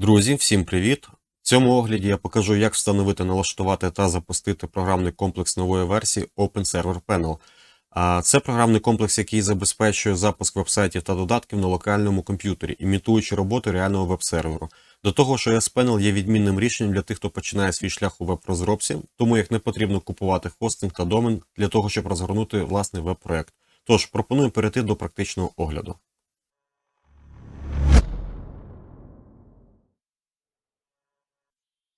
Друзі, всім привіт! В цьому огляді я покажу, як встановити, налаштувати та запустити програмний комплекс нової версії Open Server Panel. Це програмний комплекс, який забезпечує запуск вебсайтів та додатків на локальному комп'ютері, імітуючи роботу реального веб-серверу. До того ж, OS Panel є відмінним рішенням для тих, хто починає свій шлях у веб-розробці, тому їх не потрібно купувати хостинг та домен для того, щоб розгорнути власний веб-проект. Тож пропоную перейти до практичного огляду.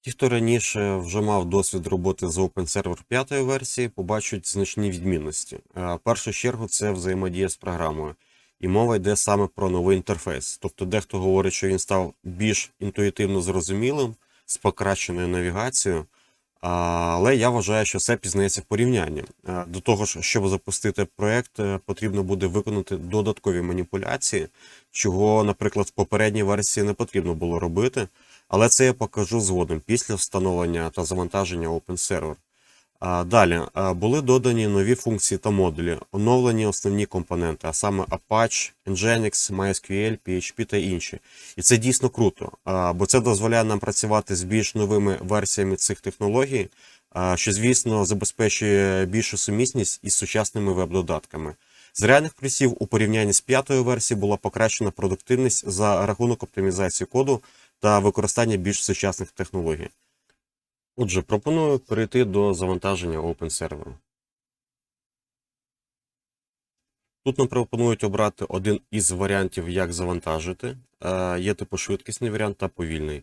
Ті, хто раніше вже мав досвід роботи з Open Server 5 версії, побачать значні відмінності. Е, В першу чергу це взаємодія з програмою. І мова йде саме про новий інтерфейс. Тобто дехто говорить, що він став більш інтуїтивно зрозумілим, з покращеною навігацією. Але я вважаю, що все пізнається в порівнянні. Е, До того ж, щоб запустити проект, е, потрібно буде виконати додаткові маніпуляції, чого, наприклад, в попередній версії не потрібно було робити. Але це я покажу згодом після встановлення та завантаження Open Server. Далі були додані нові функції та модулі, оновлені основні компоненти, а саме Apache, Nginx, MySQL, PHP та інші. І це дійсно круто, бо це дозволяє нам працювати з більш новими версіями цих технологій, що, звісно, забезпечує більшу сумісність із сучасними веб-додатками. З реальних плюсів у порівнянні з п'ятою версією була покращена продуктивність за рахунок оптимізації коду та використання більш сучасних технологій. Отже, пропоную перейти до завантаження Open Server. Тут нам пропонують обрати один із варіантів, як завантажити. Е, Є типу швидкісний варіант та повільний.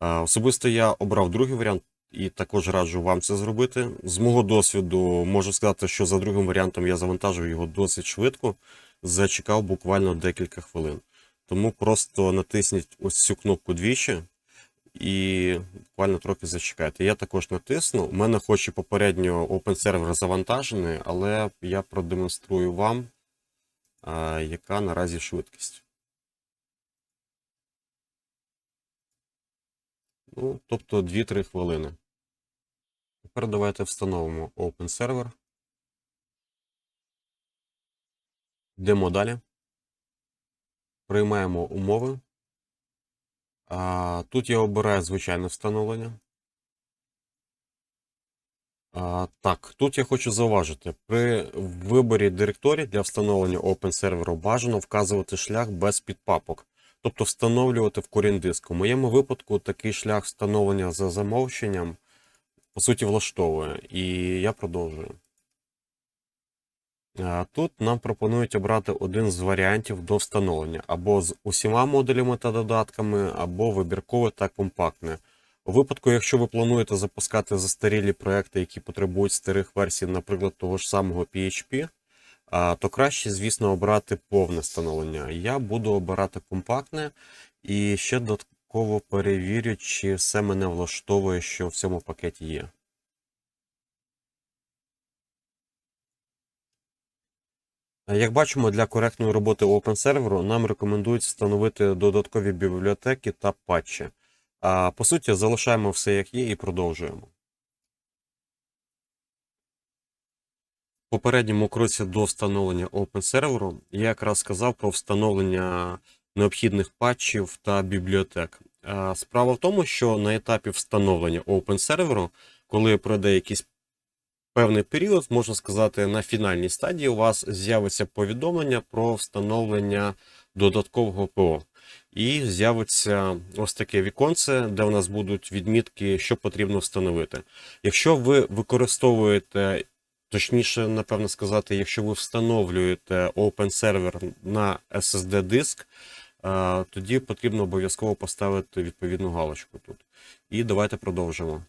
Е, Особисто я обрав другий варіант і також раджу вам це зробити. З мого досвіду можу сказати, що за другим варіантом я завантажив його досить швидко, зачекав буквально декілька хвилин. Тому просто натисніть ось цю кнопку двічі і буквально трохи зачекайте. Я також натисну. У мене хоч і попередньо Open Server завантажений, але я продемонструю вам, яка наразі швидкість. Ну, тобто 2-3 хвилини. Тепер давайте встановимо Open Server. Йдемо далі. Приймаємо умови. Тут я обираю звичайне встановлення. Так, тут я хочу зауважити, при виборі директорії для встановлення Open Server бажано вказувати шлях без підпапок, тобто встановлювати в корінь диску. В моєму випадку такий шлях встановлення за замовченням по суті влаштовує, і я продовжую. Тут нам пропонують обрати один з варіантів до встановлення або з усіма модулями та додатками, або вибіркове та компактне. У випадку, якщо ви плануєте запускати застарілі проекти, які потребують старих версій, наприклад, того ж самого PHP, то краще, звісно, обрати повне встановлення. Я буду обирати компактне і ще додатково перевірю, чи все мене влаштовує, що в цьому пакеті є. Як бачимо, для коректної роботи Open серверу нам рекомендують встановити додаткові бібліотеки та патчі. А по суті, залишаємо все як є і продовжуємо. В попередньому кроці до встановлення Open серверу я якраз сказав про встановлення необхідних патчів та бібліотек. Справа в тому, що на етапі встановлення Open серверу, коли пройде якийсь певний період, можна сказати, на фінальній стадії у вас з'явиться повідомлення про встановлення додаткового ПО. І з'явиться ось таке віконце, де у нас будуть відмітки, що потрібно встановити. Якщо ви використовуєте, точніше, напевно сказати, якщо ви встановлюєте Open Server на SSD диск, е, тоді потрібно обов'язково поставити відповідну галочку тут. І давайте продовжимо.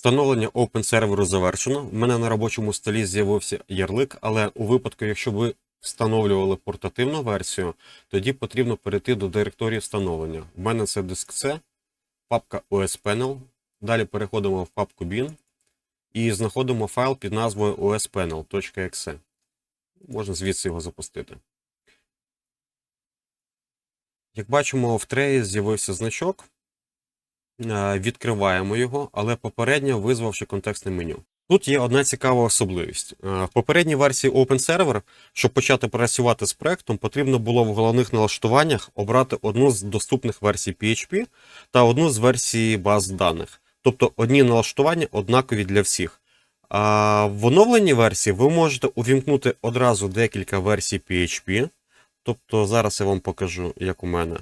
Встановлення Open серверу завершено. У мене на робочому столі з'явився ярлик, але у випадку, якщо ви встановлювали портативну версію, тоді потрібно перейти до директорії встановлення. У мене це диск C, папка OS Panel. Далі переходимо в папку bin і знаходимо файл під назвою ospanel.exe. Можна звідси його запустити. Як бачимо, в треї з'явився значок. Е, Відкриваємо його, але попередньо визвавши контекстне меню. Тут є одна цікава особливість. Е, В попередній версії Open Server, щоб почати працювати з проектом, потрібно було в головних налаштуваннях обрати одну з доступних версій PHP та одну з версій баз даних. Тобто одні налаштування однакові для всіх. А в оновленій версії ви можете увімкнути одразу декілька версій PHP. Тобто зараз я вам покажу, як у мене.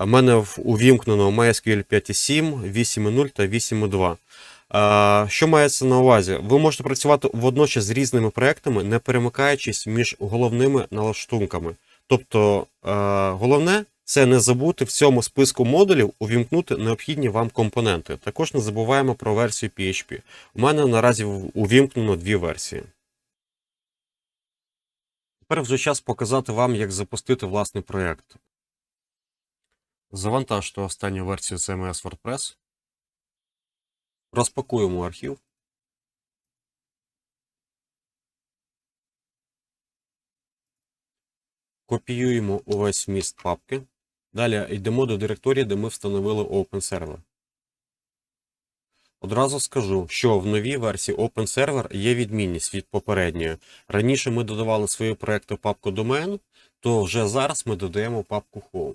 У мене увімкнено MySQL 5.7, 8.0 та 8.2. Що мається на увазі? Ви можете працювати водночас з різними проектами, не перемикаючись між головними налаштунками. Тобто, е, головне це не забути в цьому списку модулів увімкнути необхідні вам компоненти. Також не забуваємо про версію PHP. У мене наразі увімкнено дві версії. Тепер вже час показати вам, як запустити власний проєкт. Завантажте останню версію CMS WordPress. Розпакуємо архів. Копіюємо увесь вміст папки. Далі йдемо до директорії, де ми встановили Open Server. Одразу скажу, що в новій версії Open Server є відмінність від попередньої. Раніше ми додавали свої проекти папку домен, то вже зараз ми додаємо папку Home.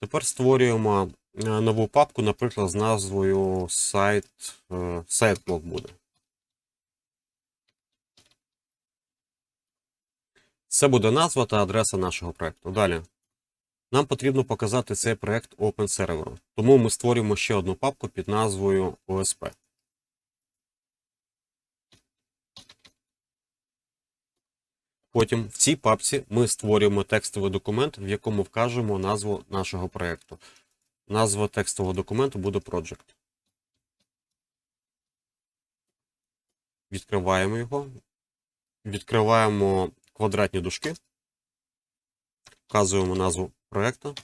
Тепер створюємо е, нову папку, наприклад, з назвою сайт, е, сайт-блок буде. Це буде назва та адреса нашого проекту. Далі. Нам потрібно показати цей проект Open Server. Тому ми створюємо ще одну папку під назвою OSP. Потім в цій папці ми створюємо текстовий документ, в якому вкажемо назву нашого проекту. Назва текстового документу буде Project. Відкриваємо його. Відкриваємо квадратні дужки. Вказуємо назву проекту.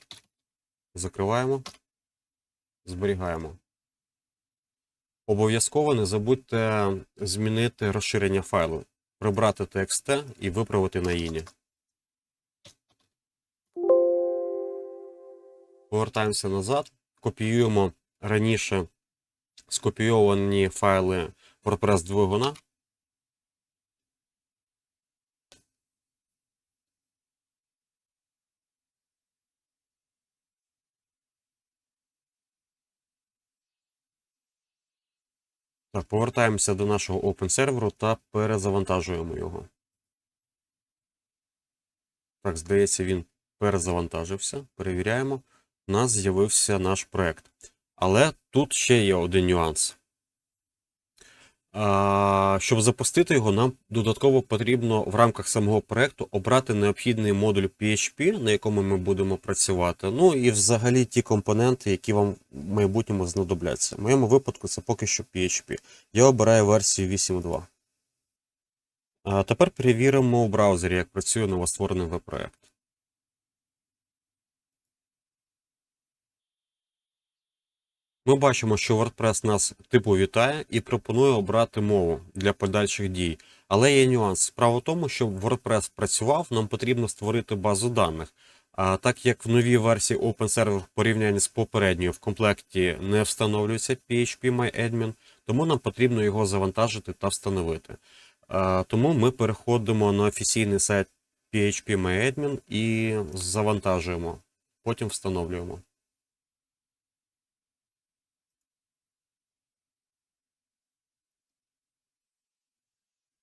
Закриваємо. Зберігаємо. Обов'язково не забудьте змінити розширення файлу, прибрати TXT і виправити на іні. Повертаємося назад, копіюємо раніше скопійовані файли WordPress двигуна. Повертаємося до нашого Open серверу та перезавантажуємо його. Так, здається, він перезавантажився. Перевіряємо. У нас з'явився наш проект. Але тут ще є один нюанс. Щоб запустити його, нам додатково потрібно в рамках самого проекту обрати необхідний модуль PHP, на якому ми будемо працювати. Ну і взагалі ті компоненти, які вам в майбутньому знадобляться. В моєму випадку це поки що PHP. Я обираю версію 8.2. Тепер перевіримо у браузері, як працює новостворений веб-проект. Ми бачимо, що WordPress нас типу вітає і пропонує обрати мову для подальших дій. Але є нюанс. Справа в тому, щоб WordPress працював, нам потрібно створити базу даних. А так як в новій версії Open Server в порівнянні з попередньою в комплекті не встановлюється PHP MyAdmin, тому нам потрібно його завантажити та встановити. А, Тому ми переходимо на офіційний сайт PHP MyAdmin і завантажуємо. Потім встановлюємо.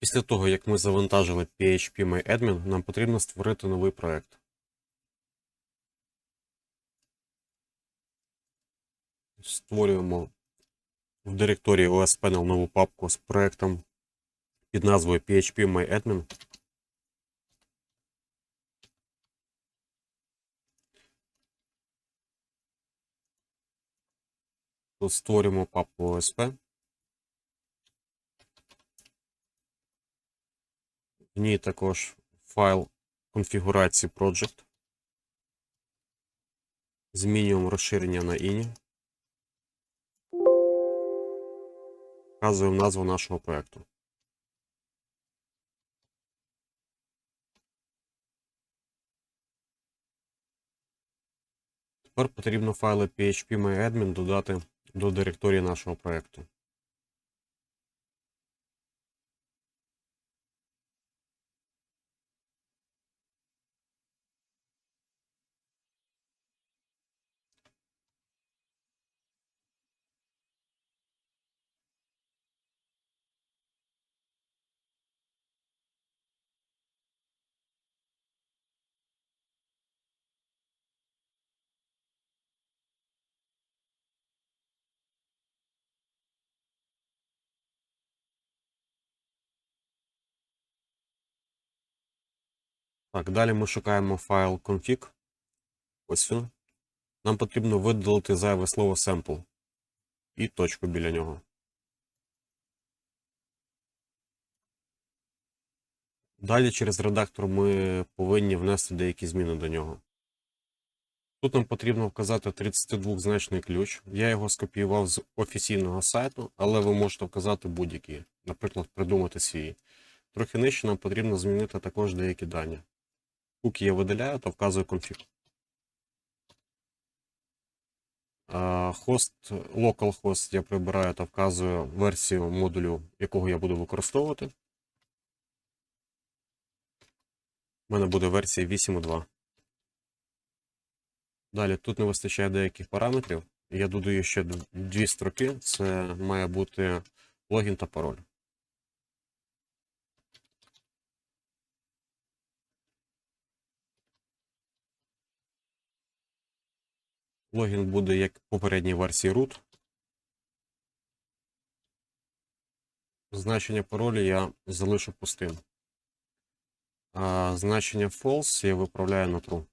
Після того, як ми завантажили PHP MyAdmin, нам потрібно створити новий проект. Створюємо в директорії OS Panel нову папку з проектом під назвою PHP MyAdmin. Тут створюємо папку OSP. Ній також файл конфігурації Project. Змінюємо розширення на INI. Вказуємо назву нашого проекту. Тепер потрібно файли PHP додати до директорії нашого проекту. Так, далі ми шукаємо файл config. Ось він. Нам потрібно видалити зайве слово sample і точку біля нього. Далі через редактор ми повинні внести деякі зміни до нього. Тут нам потрібно вказати 32-значний ключ. Я його скопіював з офіційного сайту, але ви можете вказати будь-який, наприклад, придумати свій. Трохи нижче нам потрібно змінити також деякі дані. Куки я видаляю та вказую конфіг. Хост, localhost я прибираю та вказую версію модулю, якого я буду використовувати. У мене буде версія 8.2. Далі тут не вистачає деяких параметрів. Я додаю ще дві строки. Це має бути логін та пароль. Логін буде як в попередній версії root. Значення паролю я залишу пустим. А значення false я виправляю на true.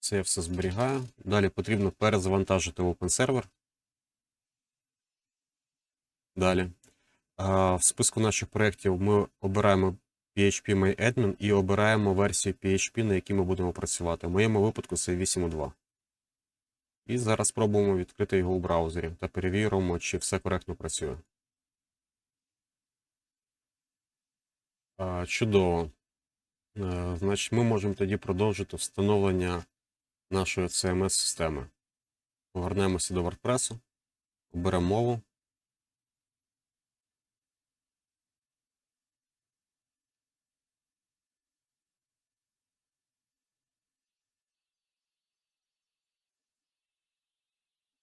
Це я все зберігаю. Далі потрібно перезавантажити Open Server. Далі. В списку наших проєктів ми обираємо PHP MyAdmin і обираємо версію PHP, на якій ми будемо працювати. В моєму випадку це 8.2. І зараз спробуємо відкрити його у браузері та перевіримо, чи все коректно працює. Чудово. Е, Значить, ми можемо тоді продовжити встановлення нашої CMS-системи. Повернемося до WordPress, оберемо мову.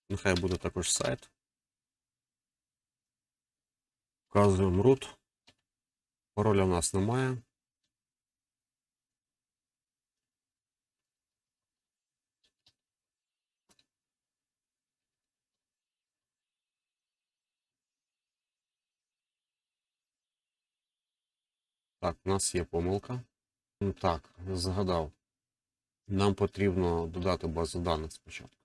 Нехай буде також сайт. Вказуємо root. Пароля в нас немає. Так, у нас є помилка. М, Так, згадав. Нам потрібно додати базу даних спочатку.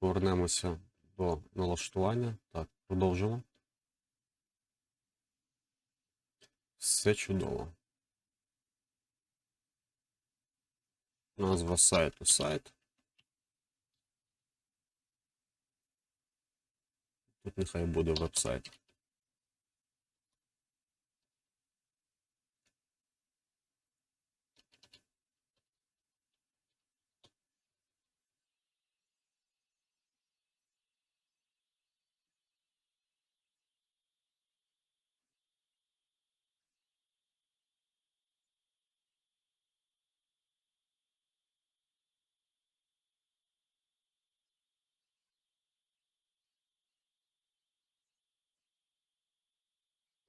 Повернемося до налаштування. Так, продовжимо. Все чудово. Назва сайту сайт. Тут нехай буде веб-сайт.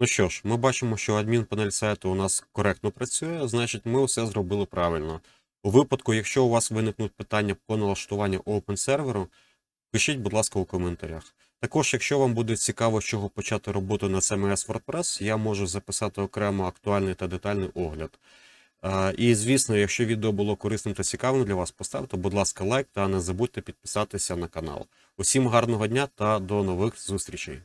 Ну що ж, ми бачимо, що адмінпанель сайту у нас коректно працює, значить, ми все зробили правильно. У випадку, якщо у вас виникнуть питання по налаштуванню Open серверу, пишіть, будь ласка, у коментарях. Також, якщо вам буде цікаво, з чого почати роботу на CMS WordPress, я можу записати окремо актуальний та детальний огляд. І звісно, якщо відео було корисним та цікавим для вас, поставте, будь ласка, лайк та не забудьте підписатися на канал. Усім гарного дня та до нових зустрічей!